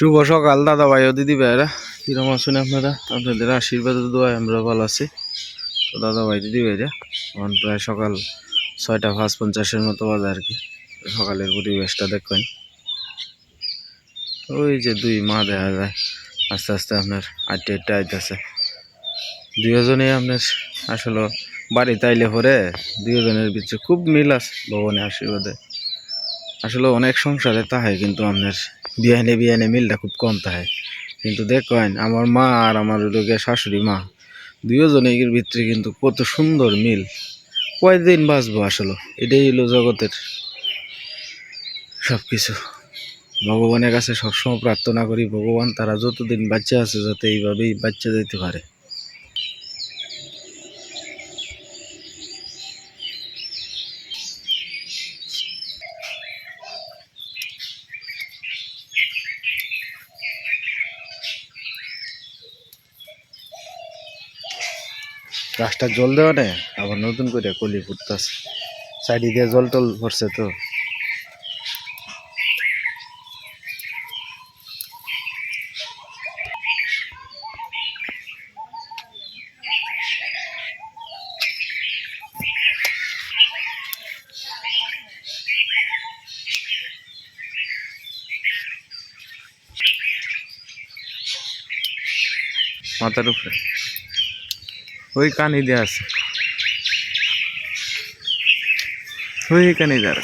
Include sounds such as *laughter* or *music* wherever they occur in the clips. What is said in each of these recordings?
শুভ সকাল দাদা ভাই ও দিদি ভাইরা কিরম আছেন আপনারা? আপনাদের আশীর্বাদ ও দোয়ায় আমরা ভালো আছি। তো দাদা ভাই দিদি ভাইরা, এখন প্রায় সকাল ছয়টা পাঁচ পঞ্চাশের মতো বাজে আর কি। সকালের পরিবেশটা দেখবেন ওই যে দুই মা দেখা যায়, আস্তে আস্তে আপনার আটটে আটটে আইতেছে দুজনেই আপনার আসলে বাড়িতে আইলে পরে দুজনের ভিতরে খুব মিল আছে ভগবানের আশীর্বাদে। আসলে অনেক সংসারে তাহাই কিন্তু আপনার বিয়ানে বিয়ানে মিলটা খুব কম তাহাই কিন্তু দেখেন, আমার মা আর আমার লোকের শাশুড়ি মা দুজনের ভিতরে কিন্তু কত সুন্দর মিল। কয়দিন বাঁচবো আসলে? এটাই হলো জগতের সব কিছু ভগবানের কাছে সবসময় প্রার্থনা করি, ভগবান তারা যতদিন বাচ্চা আছে, যাতে এইভাবেই বাচ্চা দিতে পারে। গাছটা জল দেওয়া নেই, আবার নতুন করে কলি ফুটতেছে। দিয়ে জল টল ভরছে তো। মাথার উপরে। ওই কানি দেওয়া আছে ওই কানি দেওয়ার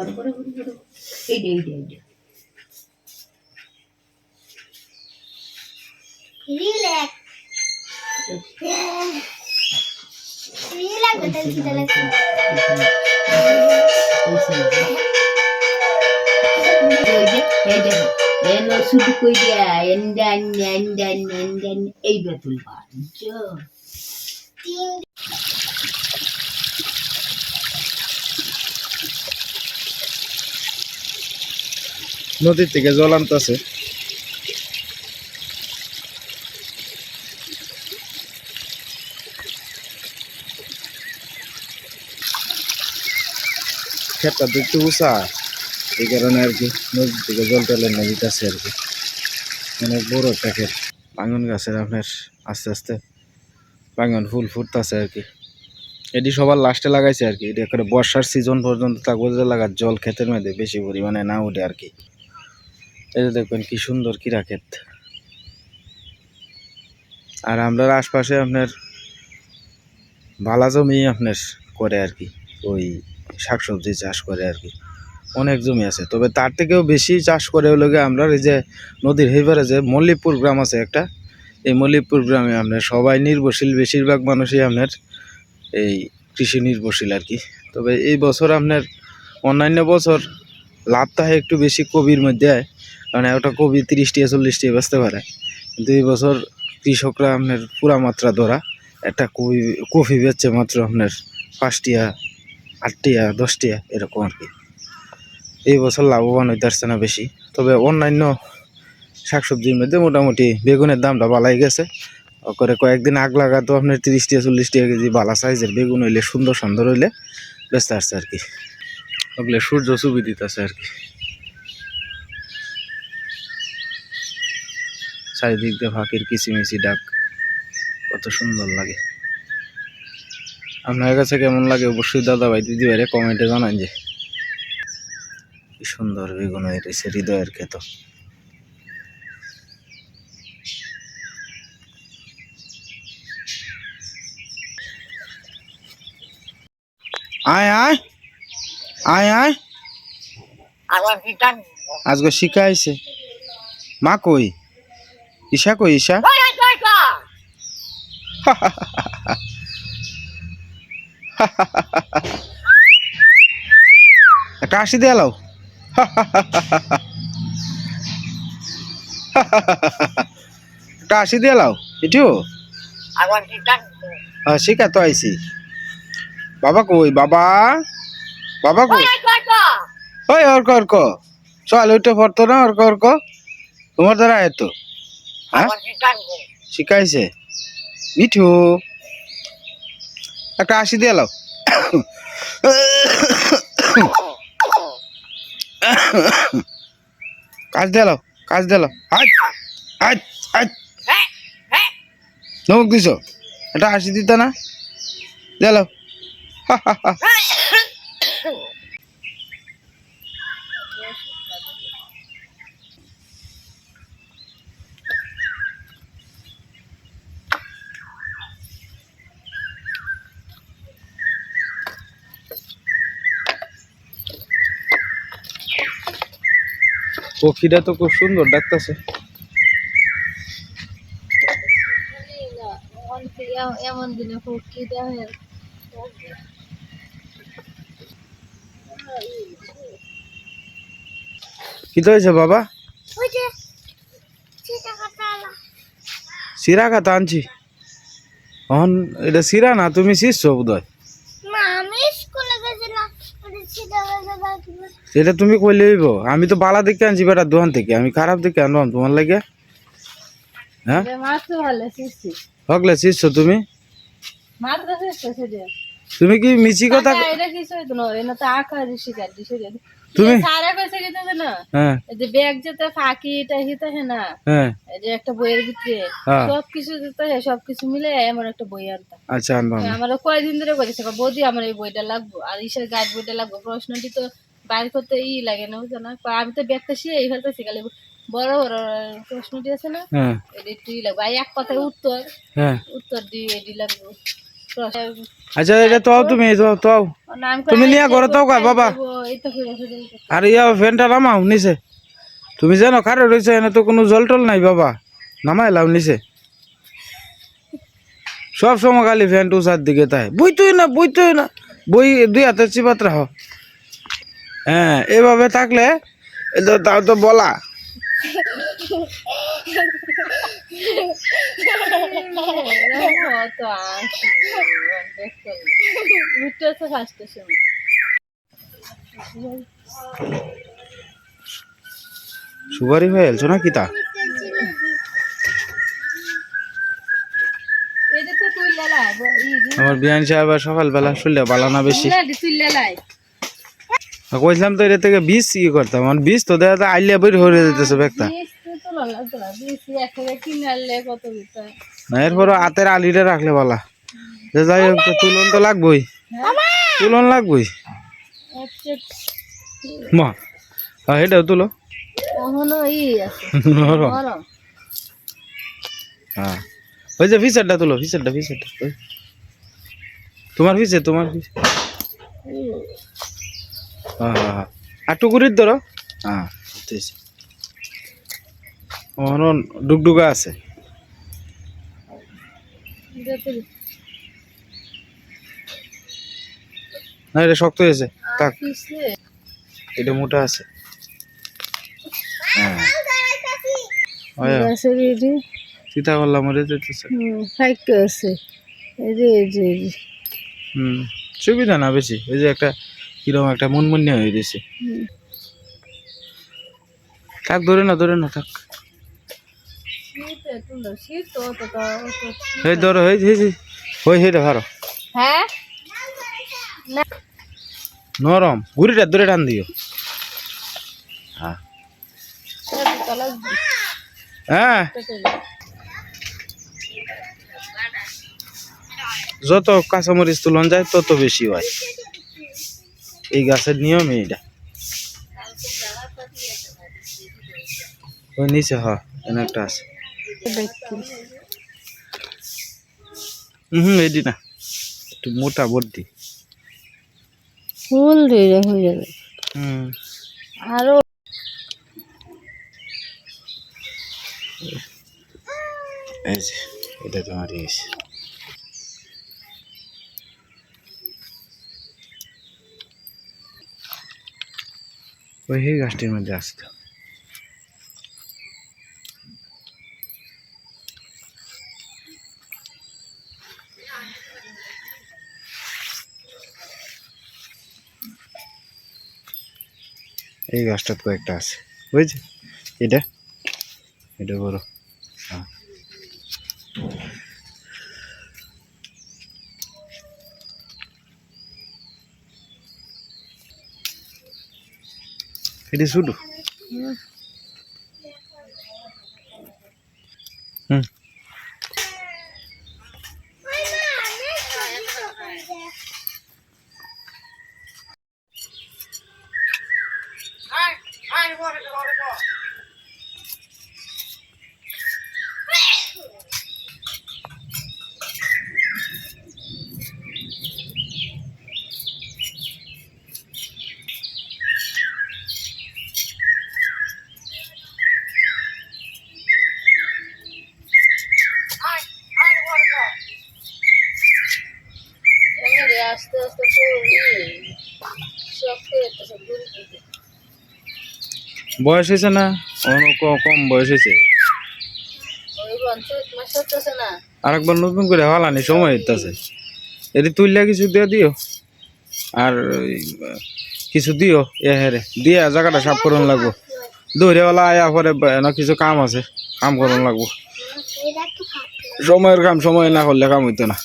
একটা। বড় বড় বড় বড় এইটা এইটা এইটা রিল্যাক্স রিল্যাক্স করতে খিদে লাগছে শুধু কই দিয়া এন্ডান এন্ডান এন্ডান এই নদীর থেকে জল আনতেছে। ক্ষেতটা তো একটু উঁচা, এই কারণে আর কি নদীর থেকে জল টলে না দিতেছে আর কি। অনেক বড় একটা ক্ষেত বাঙন গাছের আপনার আস্তে আস্তে বাঙন ফুল ফুটতেছে আর কি। এটি সবার লাস্টে লাগাইছে আর কি, এটা করে বর্ষার সিজন পর্যন্ত যে লাগার জল ক্ষেতের মধ্যে বেশি পরিমাণে না উঠে আর কি। এই যে দেখবেন কি সুন্দর কিরা ক্ষেত আর আমরা আশপাশে আপনার ভালা জমি আপনার করে আর কি, ওই শাকসবজি চাষ করে আর কি। অনেক জমি আছে, তবে তার থেকেও বেশি চাষ করে হলো গিয়ে আমরা এই যে নদীর হেবারে যে মল্লিকপুর গ্রাম আছে একটা, এই মল্লিকপুর গ্রামে আপনার সবাই নির্ভরশীল, বেশিরভাগ মানুষই আপনার এই কৃষি নির্ভরশীল আর কি। তবে এই বছর আপনার অন্যান্য বছর লাভটা একটু বেশি কবির মধ্যে হয় কারণ একটা কবি তিরিশটি টিয়া চল্লিশ বেচতে পারে। কিন্তু এই বছর কৃষকরা আপনার পুরা মাত্রা ধরা। একটা কবি, কফি বেচছে মাত্র আপনার পাঁচটিয়া, আটটিয়া, দশটিয়া, এরকম আর কি। এই বছর লাভবান হইতে আসছে না বেশি। তবে অন্যান্য শাকসবজির মধ্যে মোটামুটি বেগুনের দামটা বালাই গেছে। করে কয়েকদিন আগ লাগা তো আপনার তিরিশ টিয়া চল্লিশ টাকা কেজি বালা সাইজের বেগুন হইলে সুন্দর সুন্দর হইলে বেচতে আসছে আর কি। ওগুলো সূর্য ছবি দিতেছে আর কি। চারিদিক দিয়ে ফাঁকির কিচিমিচি ডাক। কত সুন্দর লাগে। আপনার কাছে কেমন লাগে অবশ্যই দাদা ভাই দিদি ভাইরে কমেন্টে জানান যে। কি সুন্দর বেগুন হয়ে রয়েছে হৃদয়ের ক্ষেত। আয় আয়। আয় আয়। আজকে শিখাইছে। মা কই? ঈশা কই ঈশা? একটা হাসি দিয়ে লাও একটা হাসি দিয়ে লাও এটিও শিখা তো আইসি বাবা কই বাবা? বাবা কই? ওই অর্ক অর্ক। চল ওইটা পড়তো না অর্ক অর্ক। তোমার দ্বারা এত হ্যাঁ? শিখাইছে মিঠু। একটা হাসি দিয়ে লাও। কাজ দিয়ে লাও কাজ দিয়ে লাও। আজ আজ আজ নমক দিছ? এটা হাসি দিত না? দিয়ে লাও। পক্ষীটা তো খুব সুন্দর, ডাকতেছে। কি হয়েছে বাবা? সিরা খাতা আনছি। এটা সিরা না, তুমি শিখছো বোধ না সেটা তুমি কইলে হইব। আমি তো বালা দেখে আনছি বেটা দোকান থেকে। আমি খারাপ দেখে আনলাম তোমার লাগে। হ্যাঁ? হকলে শিখছো তুমি? মাত্র তুমি কি মিছি কথা আচ্ছা, শিখার তুমি সারা কইছে কি তো না? হ্যাঁ। এই যে ব্যাগ যেতে ফাঁকি হে না। হ্যাঁ। এই যে একটা বইয়ের ভিতরে। হ্যাঁ। হয় মিলে এমন একটা বই আনতাম আচ্ছা আমার কয়দিন ধরে করেছে বৌদি আমার এই বইটা লাগবো। আর ইসের গাইড বইটা লাগবো। প্রশ্নটি তো বাইর করতে ই লাগে না বুঝছ না? আমি তো ব্যাগটা শিয়ে ফেলতেছি খালি। বড় বড় প্রশ্নটি আছে না? হ্যাঁ। এটা লাগবে এক কথায় উত্তর। হ্যাঁ। উত্তর দিয়ে এটি লাগবে। আচ্ছা এটা তো তুমি তো তুমি নিয়ে ঘরে বাবা। এই তো ফিরে আর ইয়া ফ্যানটা নামাও নিচে। তুমি জানো খারে রয়েছে এনে তো কোনো জল টল নাই বাবা। নামাই লাও নিচে। সব সময় খালি ফ্যান টুসার দিকে তাই। বইতোই না বইতোই না। বই দুই হাতে চিপাত রাখো হ্যাঁ এভাবে থাকলে তাও তো বলা। সুপারি হয়ে এলছো না কিতা এটা তো? আমার বিয়ান সাহেব সকালবেলা শুনলে বালানা বেশি। কইছিলাম তো এটা থেকে বীজ ই করতাম। আমার বীজ তো দেখা যায় আইলিয়া বই হয়ে যেতেছে ব্যাগটা ভিতর না এরপর হাতের আলিটা রাখলে বলা। যে যাই হোক তো তুলন তো লাগবই। তুলন লাগবই। একটা মা হ্যাঁ এটাও তুলো। হ্যাঁ। ওই যে ফিচারটা তুলো ফিচারটা ফিচারটা। তোমার ফিচার তোমার হ্যাঁ হ্যাঁ হ্যাঁ আর টুকুরির ধরো হ্যাঁ ওর ডুগডুগা আছে। না এটা শক্ত হয়েছে। থাক। এটা মোটা আছে। হ্যাঁ। ওই আছে রেডি চিতা করলাম ওরে যেতেছে। আছে। এই যে এই যে হুম সুবিধা না বেশি। ওই যে একটা কীরকম একটা মুনমুন্নি হয়ে গেছে। থাক ধরে না ধরে না থাক। এই ধরো এই যে- এই যে ওই হেটা ভালো হ্যাঁ? নরম ঘুরিটা ধরে টান দিও। হ্যাঁ। হ্যাঁ। যত কাঁচামরিচ তুলন যায় তত বেশি হয়। এই গাছের নিয়ম এইটা ওই নিচে হ এনে একটা আছে। হুম এডি না একটু মোটা বর্দি ফুল দিয়ে হয়ে যাবে। হুম। আরও এই যে এটা তোমার ইস। ওই সেই গাছটির মধ্যে আসতো এই গাছটা কয়েকটা আছে বুঝছি? এটা? এটা বড় এটা শুধু হুম এবারে আস্তে আস্তে পড়বি শক্ত একটা সব দূর থেকে বয়স হয়েছে না? অনেক কম বয়স হয়েছে? না আরেকবার নতুন করে হলানি, সময় হইতেছে এটি তুললে কিছু দিয়ে দিও। আর কিছু দিও, এ হেরে দিয়ে জায়গাটা সাফ করুন লাগবো। দৌড়েওয়ালা আয়া পরে না কিছু কাম আছে, কাম করুন লাগবো। সময়ের কাম, সময় না করলে কাম হইতো না।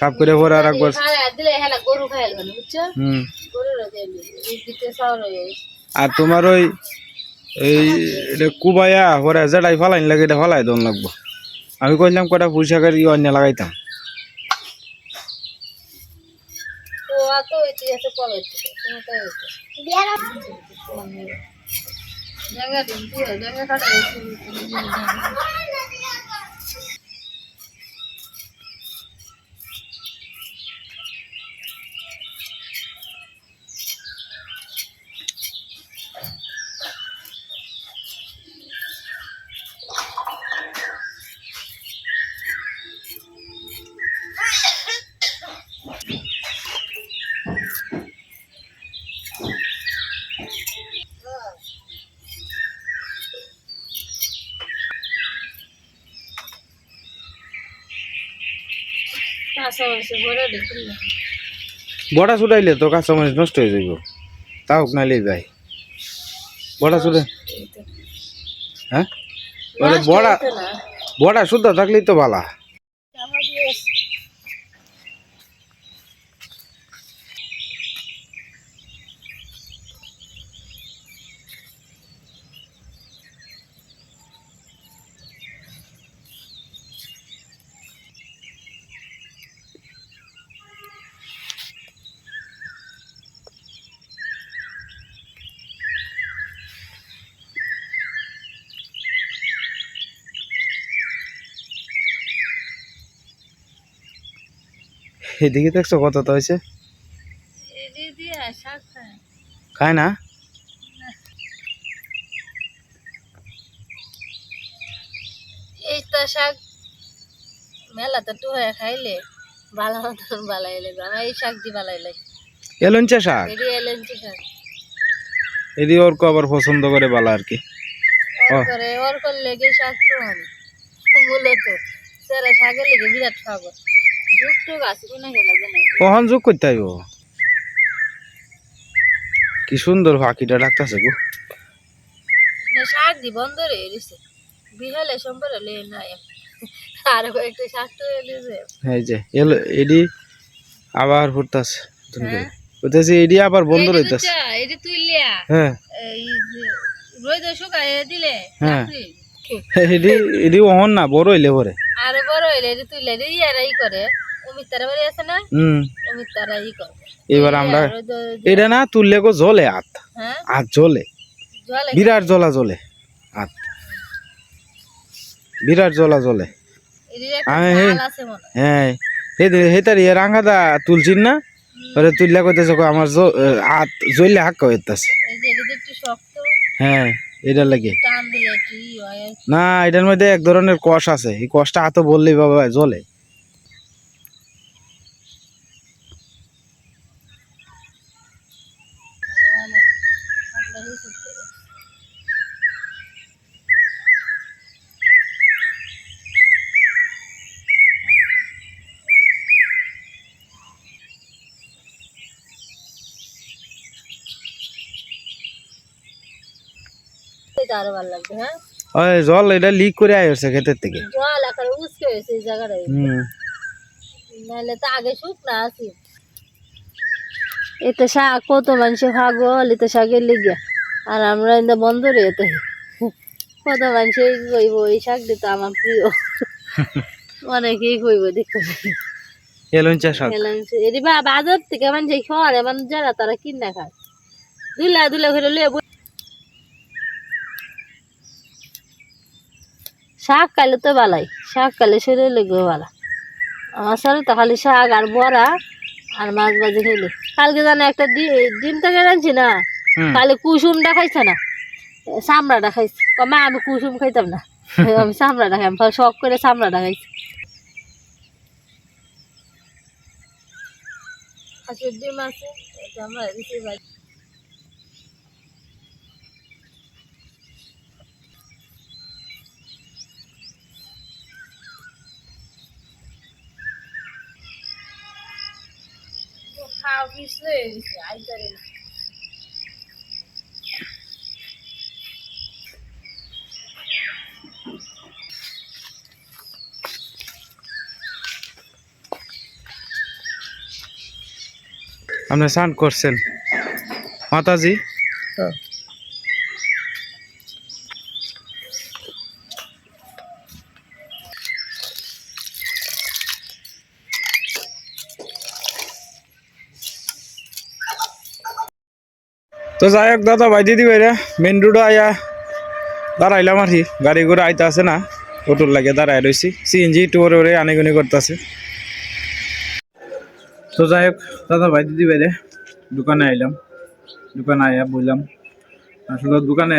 সাফ করে পরে আর একবার মানে হুম। আর তোমার ওই এই এটা কুবাইয়া পরে যেটাই ফালাইন লাগে এটা ফালাই দন লাগবো। আমি কইলাম কটা পয়সা করে ই অন্য লাগাইতাম। জায়গা দিন জায়গা কাটা বড়া ছুটাইলে তো কাঁচা মরিচ নষ্ট হয়ে যাইব। তাও নাইলে যাই। বড়া ছুটে হ্যাঁ? বড়া বড়া শুদ্ধ থাকলেই তো ভালা। এদিকে দেখছ কত তো হয়েছে? দিয়ে খায় না? এই শাক মেলাতে টুহে খাইলে ভালো মতন বালাই আমার এই শাক এলঞ্চা শাক? এলেঞ্চি ওর আবার পছন্দ করে বালা আর কি। করে ওর করলে শাক তো মূলত শাকের লেগে বিরাট খাব। কখন যোগ করতে আইব কি সুন্দর পাখিটা ডাকতেছে গো। শাক দি বন্ধ রে দিছে বিহালে সম্পর্কে লে নাই। আর কয়েকটা শাক তো দিছে এই যে এলো এডি আবার ফুটতাছে নতুন এডি আবার বন্ধ রইতাছে এটি তুইলিয়া। হ্যাঁ এই রোদ শুকায় দিলে হ্যাঁ। এডি এডি ওহন না বড় হইলে পরে। আর বড় হইলে এটি তুইলে এটি ইয়ারা ই করে এবার আমরা এটা না তুললে গো জ্বলে হাত হ্যাঁ? জ্বলে। জলে বিরাট জ্বলা জ্বলে হাত বিরাট জাল মনে হয়। হেতার ইয়ে রাঙাদা তুলছিন না? ওরে তুললে কইতেছে আমার হাত একটু শক্ত। হ্যাঁ এটা লাগে। আর। না এটার মধ্যে এক ধরনের কষ আছে। এই কষটা হাতে বললেই বাবা জ্বলে। খাইতে আরও ভালো লাগবে হ্যাঁ? ওই জল এটা লিক করে আইছে ক্ষেতের থেকে। জল এখন উস্কে হয়েছে এই জায়গাটায় হুম। নাহলে তো আগে শুকনা আছি এতে শাক কত মানুষে পাগল এতে শাকের লিগে। আর আমরা ইন্দা বন্ধ রে এতে। কত মানুষে কইব এই শাক দিতে আমার প্রিয়। অনেকেই কইব দেখতে এলঞ্চা শাক। এটি বা বাজার থেকে মানুষ খাওয়ার এমন যারা তারা কিনা খায়। দুলা দুলা করে লয়ে শাক খাইলে তো বালাই শাক খাইলে শরীর লেগে বালা। আমার শরীর তো খালি শাক আর বড়া আর মাছ ভাজি খাইলে। কালকে জানো একটা ডিম থেকে আনছি না। খালি কুসুমটা খাইছে না চামড়াটা খাইছে। কয়, মা আমি কুসুম খাইতাম না। *laughs* আমি চামড়াটা খাই আমি শখ করে চামড়াটা খাইছি। হাঁসের ডিম আছে আমরা দিছি ভাজি। খাওয়া আইতারে না আপনি স্নান করছেন। মাতাজি? তো যাই হোক, দাদা ভাই, দিদি ভাইরা মেন রোডে আয়া দাঁড়াইলাম আর কি। গাড়ি ঘোড়া আইতে আছে না, অটোর লাগে দাঁড়াই রয়েছি সিএনজি টুয়ার ওরে আনেগুনি করতেছে। তো যাই হোক, দাদা ভাই, দিদি ভাইরে, দোকানে আইলাম। দোকানে আইয়া বললাম আসলে দোকানে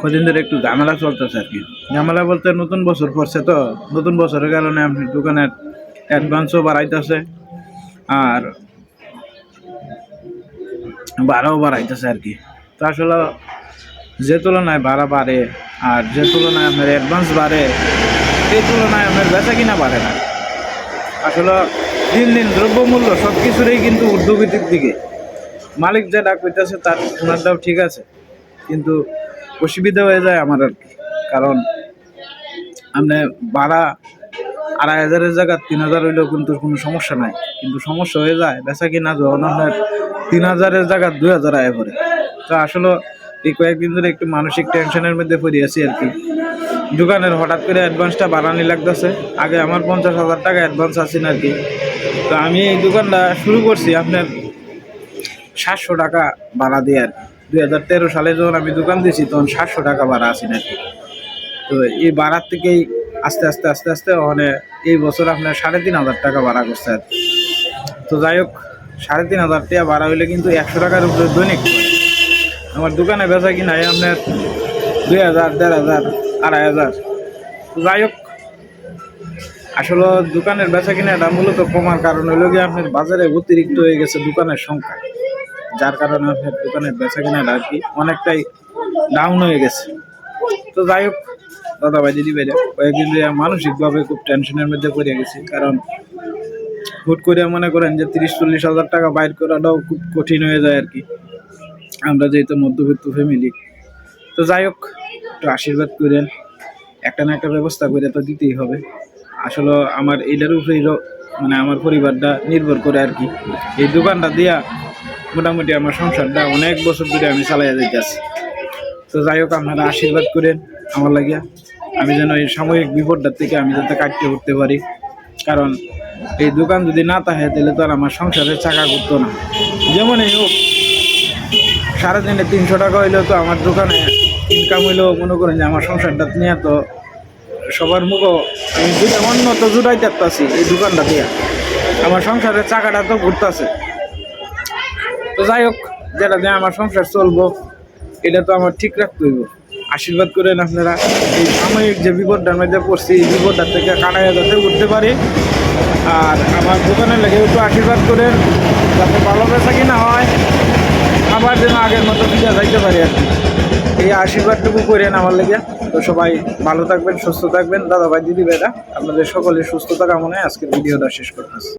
কদিন ধরে একটু ঝামেলা চলতেছে আর কি। ঝামেলা বলতে নতুন বছর পড়ছে তো। নতুন বছরের কারণে আমি দোকানের অ্যাডভান্সও বাড়াইতেছে। আর ভাড়াও বাড়াইতেছে আর কি। তো আসলে যে তুলনায় ভাড়া বাড়ে আর যে তুলনায় আপনার অ্যাডভান্স বাড়ে, এই তুলনায় আপনার বেচা কিনা বাড়ে না। আসলে দিন দিন দ্রব্যমূল্য সব কিছুরই কিন্তু ঊর্ধ্বগতির দিকে। মালিক যা ডাক পেতেছে তার ওনারটাও ঠিক আছে, কিন্তু অসুবিধা হয়ে যায় আমার আর কি। কারণ আপনি ভাড়া আড়াই হাজারের জায়গা তিন হাজার হইলেও কিন্তু কোনো সমস্যা নাই। কিন্তু সমস্যা হয়ে যায়, বেচা কিনা যখন আপনার তিন হাজারের জায়গা দুই হাজার আয় করে। তো আসলে এই কয়েকদিন ধরে একটু মানসিক টেনশনের মধ্যে পড়ে আছি আর কি। দোকানের হঠাৎ করে অ্যাডভান্সটা বাড়ানি লাগতেছে। আগে আমার পঞ্চাশ হাজার টাকা অ্যাডভান্স আছে আর কি তো আমি এই দোকানটা শুরু করছি আপনার সাতশো টাকা ভাড়া দিয়ে আর দুই হাজার তেরো সালে যখন আমি দোকান দিয়েছি, তখন সাতশো টাকা ভাড়া আছি কি তো এই ভাড়ার থেকেই আস্তে আস্তে আস্তে আস্তে ওখানে এই বছর আপনার সাড়ে তিন হাজার টাকা ভাড়া করছে। আর তো যাই হোক, সাড়ে তিন হাজার টাকা ভাড়া হইলে কিন্তু একশো টাকার উপরে দৈনিক। আমার দোকানে বেচা কিনা এই আপনার দুই হাজার, দেড় হাজার, আড়াই হাজার। তো যাই হোক, আসলে দোকানের বেচা কিনাটা মূলত কমার কারণ হলো গিয়ে আপনার বাজারে অতিরিক্ত হয়ে গেছে দোকানের সংখ্যা। যার কারণে আপনার দোকানের বেচা কিনাটা আর কি অনেকটাই ডাউন হয়ে গেছে। তো যাই হোক দাদা ভাই দিদি ভাইরা কয়েকদিন ধরে মানসিকভাবে খুব টেনশনের মধ্যে পড়ে গেছি। কারণ হুট করে মনে করেন যে তিরিশ, চল্লিশ হাজার টাকা বাইর করাটাও খুব কঠিন হয়ে যায় আর কি। আমরা যেহেতু মধ্যবিত্ত ফ্যামিলি তো যাই হোক, একটু আশীর্বাদ করেন, একটা না একটা ব্যবস্থা করে তো দিতেই হবে। আসলে আমার এইটার উপরেই মানে আমার পরিবারটা নির্ভর করে আর কি। এই দোকানটা দিয়া মোটামুটি আমার সংসারটা অনেক বছর ধরে আমি চালাইয়া যাইতেছি। তো যাই হোক, আপনারা আশীর্বাদ করেন আমার লাগিয়া। আমি যেন এই সাময়িক বিপদটার থেকে আমি যাতে কাটতে উঠতে পারি। কারণ এই দোকান যদি না থাকে, তাহলে তো আর আমার সংসারের চাকা করতো না। যেমনই হোক, সারাদিনে তিনশো টাকা হইলেও তো আমার দোকানে ইনকাম হইলেও মনে করেন যে আমার সংসারটা নিয়ে তো সবার মুখও দুটা অন্য তো জুড়াই পারতাছি এই দোকানটা দিয়ে। আমার সংসারের চাকাটা তো ঘুরতেছে। তো যাই হোক, যেটা দিয়ে আমার সংসার চলবো। এটা তো আমার ঠিক রাখতে হইব। আশীর্বাদ করেন আপনারা। এই সাময়িক যে বিপদটার মধ্যে পড়ছি, এই বিপদটার থেকে কাটাইয়া যাতে উঠতে পারি। আর আমার দোকানের লেগে একটু আশীর্বাদ করেন, যাতে ভালো বেচা কিনা হয়। আবার যেন আগের মতো ফিরে যাইতে পারি আর এই আশীর্বাদটুকু করেন আমার লেগে। তো সবাই ভালো থাকবেন, সুস্থ থাকবেন। দাদা ভাই দিদি ভাইরা আপনাদের সকলের সুস্থতা কামনায় আজকের ভিডিওটা শেষ করতেছি।